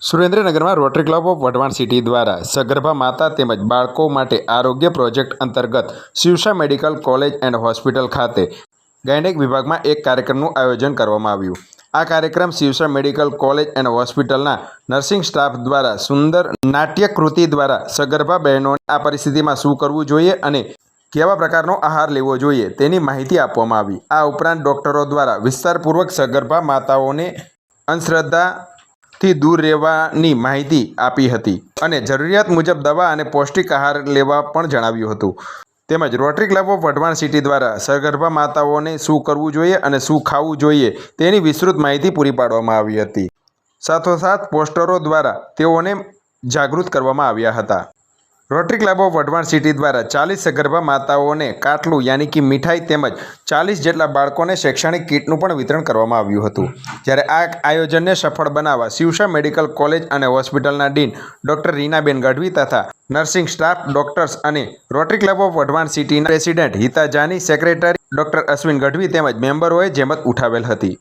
સુરેન્દ્રનગરમાં Rotary club of Wadhwan city દ્વારા સગર્ભા માતા તેમજ બાળકો માટે આરોગ્ય પ્રોજેક્ટ અંતર્ગત Shivsa medical college and hospital ખાતે ગાયનેક વિભાગમાં એક કાર્યક્રમનું આયોજન કરવામાં આવ્યું. આ કાર્યક્રમ શિવસા મેડિકલ કોલેજ એન્ડ હોસ્પિટલના નર્સિંગ સ્ટાફ દ્વારા સુંદર નાટ્યકૃતિ દ્વારા સગર્ભા બહેનોને આ પરિસ્થિતિમાં શું કરવું જોઈએ અને કેવા પ્રકારનો આહાર લેવો જોઈએ તેની માહિતી આપવામાં આવી. આ ઉપરાંત ડૉક્ટરો દ્વારા વિસ્તારપૂર્વક સગર્ભા માતાઓને અંધશ્રદ્ધાથી દૂર રહેવાની માહિતી આપી હતી અને જરૂરિયાત મુજબ દવા અને પૌષ્ટિક આહાર લેવા પણ જણાવ્યું હતું. તેમજ Rotary club of Wadhwan city દ્વારા સગર્ભા માતાઓને શું કરવું જોઈએ અને શું ખાવું જોઈએ તેની વિસ્તૃત માહિતી પૂરી પાડવામાં આવી હતી. સાથોસાથ પોસ્ટરો દ્વારા તેઓને જાગૃત કરવામાં આવ્યા હતા. Rotary club of Wadhwan city દ્વારા ચાલીસ સગર્ભા માતાઓને કાટલું, યાની કે મીઠાઈ તેમજ ચાલીસ જેટલા બાળકોને શૈક્ષણિક કીટનું પણ વિતરણ કરવામાં આવ્યું હતું. જ્યારે આ આયોજનને સફળ બનાવવા શિવસા મેડિકલ કોલેજ અને હોસ્પિટલના ડીન ડૉક્ટર રીનાબેન ગઢવી તથા નર્સિંગ સ્ટાફ ડૉક્ટર્સ અને રોટરી ક્લબ ઓફ વઢવાણ સિટીના president Hita Jani secretary doctor Ashwin Gadhvi તેમજ મેમ્બરોએ જેમત ઉઠાવેલ હતી.